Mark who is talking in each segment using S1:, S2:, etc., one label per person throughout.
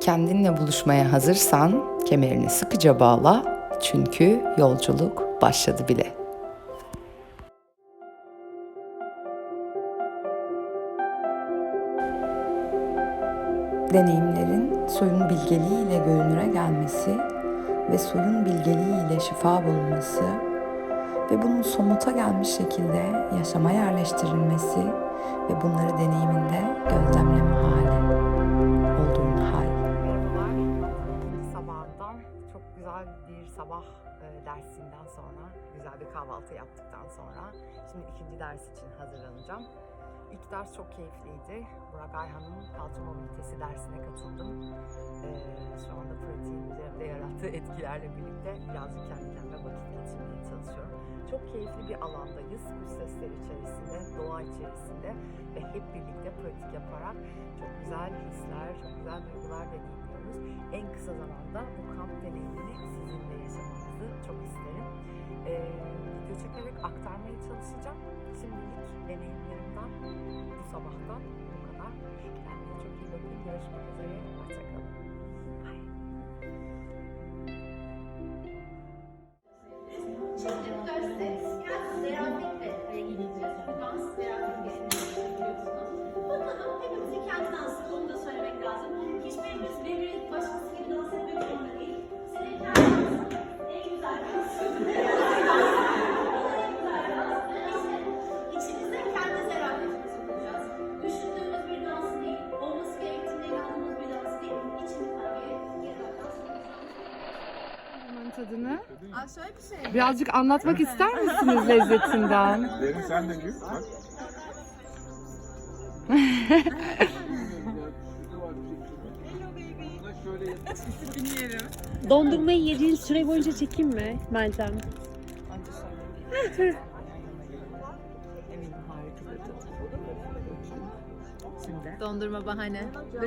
S1: Kendinle buluşmaya hazırsan kemerini sıkıca bağla çünkü yolculuk başladı bile. Deneyimlerin soyun bilgeliğiyle görünüre gelmesi ve soyun bilgeliğiyle şifa bulunması ve bunun somuta gelmiş şekilde yaşama yerleştirilmesi ve bunları deneyiminde gözlemleme hali
S2: kahvaltı yaptıktan sonra şimdi ikinci ders için hazırlanacağım. İlk ders çok keyifliydi. Burak Ayhan'ın kalça mobilitesi dersine katıldım. E, şu anda pratiğin üzerimde yarattığı etkilerle birlikte birazcık kendi kendime vakit geçirmeye çalışıyorum. Çok keyifli bir alandayız. Kuş sesleri içerisinde, doğa içerisinde ve hep birlikte pratik yaparak çok güzel hisler, çok güzel duygular deneyimliyoruz. En kısa zamanda bu kamp deneyimini sizinle yaşamanızı çok isterim. Ee, video çekerek aktarmaya çalışacağım. Şimdilik deneyimlerimden bu sabahtan bu kadar. Kendinize çok iyi bakın. Görüşmek üzere. Hoşçakalın. Bye.
S3: Tadını. Birazcık anlatmak ister misiniz lezzetinden?
S4: Derin sen de gül. Bak.
S5: Dondurmayı yediğin süre boyunca çekeyim mi Meltem?
S2: Bir
S3: Dondurma bahane.
S2: bu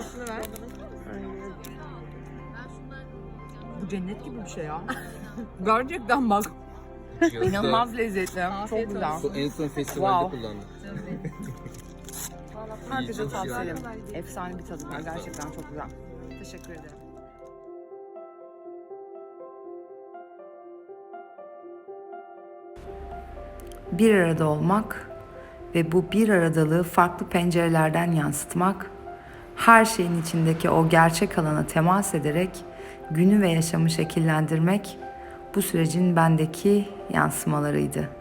S2: cennet gibi bir şey ya. Gerçekten bak. İnanılmaz lezzetli. çok güzel.
S6: Bu en son festivalde
S2: Wow.
S6: kullandım.
S2: Herkese tavsiye ederim. Efsane bir tadı var. Gerçekten çok güzel. Teşekkür ederim.
S1: Bir arada olmak ve bu bir aradalığı farklı pencerelerden yansıtmak, her şeyin içindeki o gerçek alana temas ederek günü ve yaşamı şekillendirmek bu sürecin bendeki yansımalarıydı.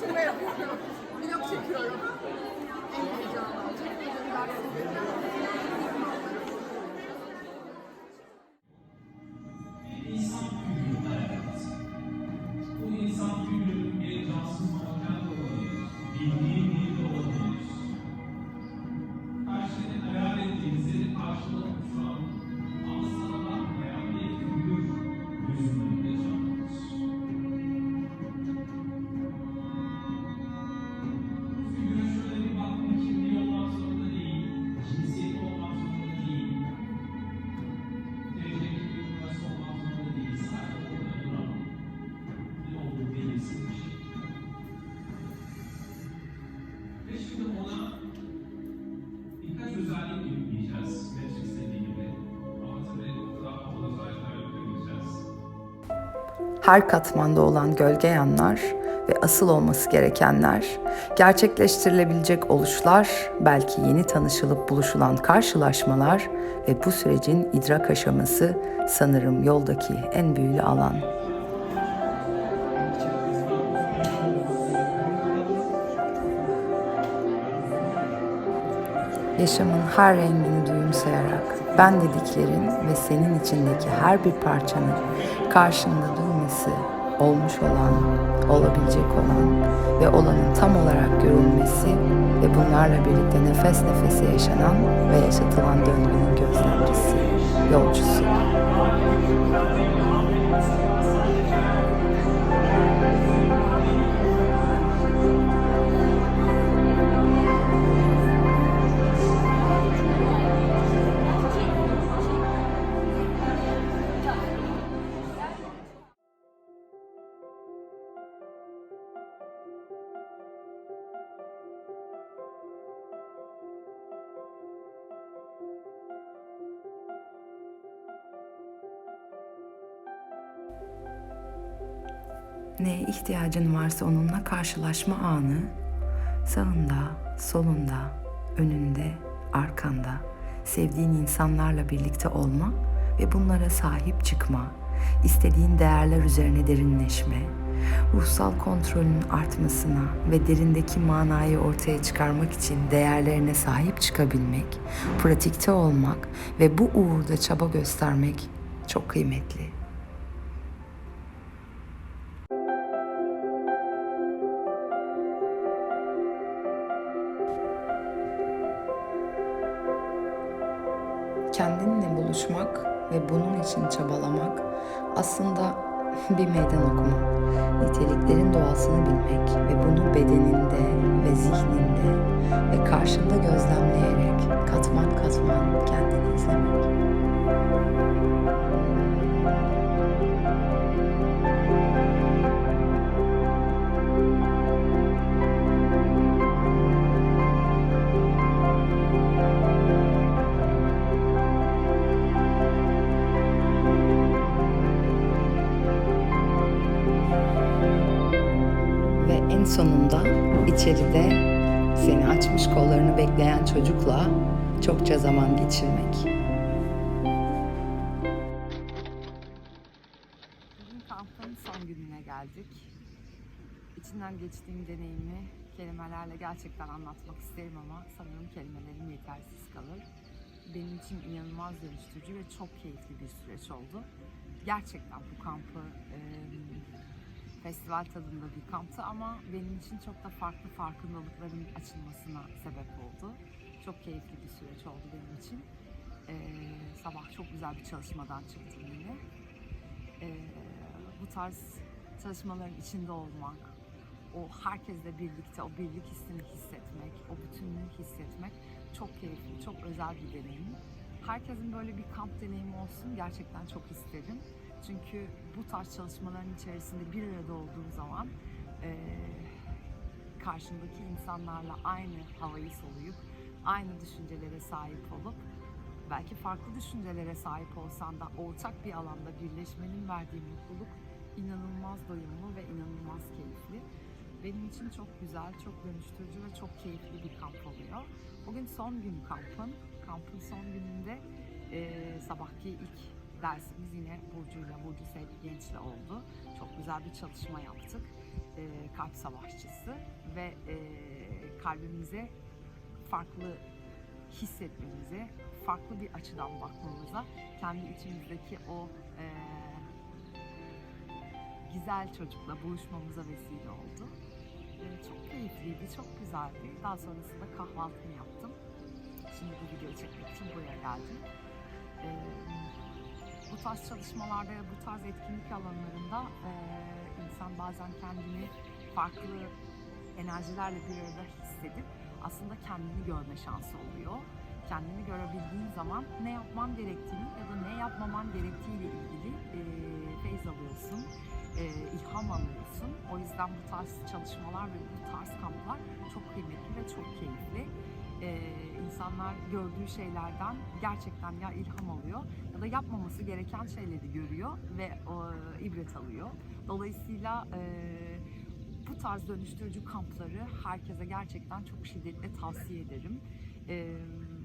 S7: Bu her
S1: katmanda olan gölge yanlar ve asıl olması gerekenler, gerçekleştirilebilecek oluşlar, belki yeni tanışılıp buluşulan karşılaşmalar ve bu sürecin idrak aşaması sanırım yoldaki en büyülü alan. Yaşamın her rengini duyumsayarak ben dediklerin ve senin içindeki her bir parçanın karşında durması, olmuş olan, olabilecek olan ve olanın tam olarak görülmesi ve bunlarla birlikte nefes nefese yaşanan ve yaşatılan döngünün gözlemcisi,
S8: neye ihtiyacın varsa onunla karşılaşma anı sağında, solunda, önünde, arkanda. Sevdiğin insanlarla birlikte olma ve bunlara sahip çıkma, istediğin değerler üzerine derinleşme, ruhsal kontrolün artmasına ve derindeki manayı ortaya çıkarmak için değerlerine sahip çıkabilmek, pratikte olmak ve bu uğurda çaba göstermek çok kıymetli. Buluşmak ve bunun için çabalamak aslında bir meydan okuma. Niteliklerin doğasını bilmek ve bunu bedeninde ve zihninde ve karşında gözlemleyerek katman katman kendini izlemek. İçeride seni açmış kollarını bekleyen çocukla çokça zaman geçirmek.
S1: Bugün kampın son gününe geldik. İçinden geçtiğim deneyimi kelimelerle gerçekten anlatmak isterim ama sanırım kelimelerim yetersiz kalır. Benim için inanılmaz dönüştürücü ve çok keyifli bir süreç oldu. Gerçekten bu kampı e, festival tadında bir kamptı ama benim için çok da farklı farkındalıkların açılmasına sebep oldu. Çok keyifli bir süreç oldu benim için. E, sabah çok güzel bir çalışmadan çıktım yine e, bu tarz çalışmaların içinde olmak, o herkesle birlikte o birlik hissini hissetmek, o bütünlüğü hissetmek çok keyifli, çok özel bir deneyim. Herkesin böyle bir kamp deneyimi olsun gerçekten çok isterim. Çünkü bu tarz çalışmaların içerisinde bir arada olduğum zaman e, karşındaki insanlarla aynı havayı soluyup, aynı düşüncelere sahip olup belki farklı düşüncelere sahip olsan da ortak bir alanda birleşmenin verdiği mutluluk inanılmaz doyumlu ve inanılmaz keyifli. Benim için çok güzel, çok dönüştürücü ve çok keyifli bir kamp oluyor. Bugün son gün kampın. Kampın son gününde eee, sabahki ilk dersimiz yine Burcu'yla, Burcu Sevgi Genç'le oldu. Çok güzel bir çalışma yaptık. Eee, kalp savaşçısı ve eee, kalbimize farklı hissetmemize, farklı bir açıdan bakmamıza, kendi içimizdeki o eee, güzel çocukla buluşmamıza vesile oldu. Eee, çok keyifliydi, çok güzeldi. Daha sonrasında kahvaltımı yaptım. Şimdi bu videoyu çekmek için buraya geldim. Eee, bu tarz çalışmalarda ya bu tarz etkinlik alanlarında eee, insan bazen kendini farklı enerjilerle bir arada hissedip aslında kendini görme şansı oluyor. Kendini görebildiğin zaman ne yapman gerektiğini ya da ne yapmaman gerektiğiyle ilgili e, feyz alıyorsun, e, ilham alıyorsun. O yüzden bu tarz çalışmalar ve bu tarz kamplar çok kıymetli ve çok keyifli. E, insanlar gördüğü şeylerden gerçekten ya ilham alıyor ya da yapmaması gereken şeyleri görüyor ve o, ibret alıyor. Dolayısıyla e, bu tarz dönüştürücü kampları herkese gerçekten çok şiddetle tavsiye ederim. Ee,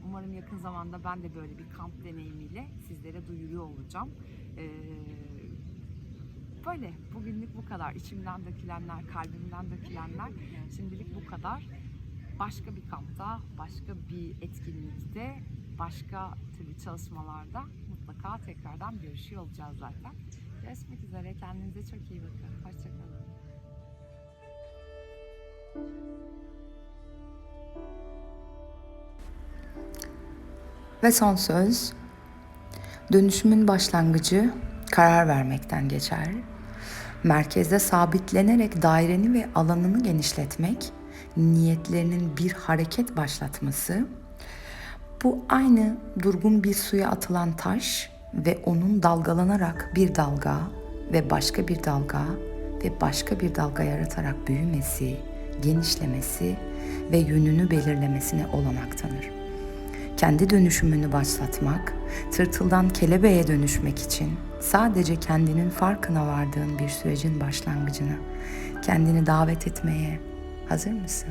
S1: Umarım yakın zamanda ben de böyle bir kamp deneyimiyle sizlere duyuruyor olacağım. Ee, Böyle bugünlük bu kadar. İçimden dökülenler, kalbimden dökülenler şimdilik bu kadar. Başka bir kampta, başka bir etkinlikte, başka türlü çalışmalarda mutlaka tekrardan görüşüyor olacağız zaten. Görüşmek üzere. Kendinize çok iyi bakın. Hoşçakalın.
S8: Ve son söz, dönüşümün başlangıcı karar vermekten geçer. Merkezde sabitlenerek daireni ve alanını genişletmek, niyetlerinin bir hareket başlatması, bu aynı durgun bir suya atılan taş ve onun dalgalanarak bir dalga ve başka bir dalga ve başka bir dalga yaratarak büyümesi, genişlemesi ve yönünü belirlemesine olanak tanır.
S1: kendi dönüşümünü başlatmak, tırtıldan kelebeğe dönüşmek için sadece kendinin farkına vardığın bir sürecin başlangıcını kendini davet etmeye hazır mısın?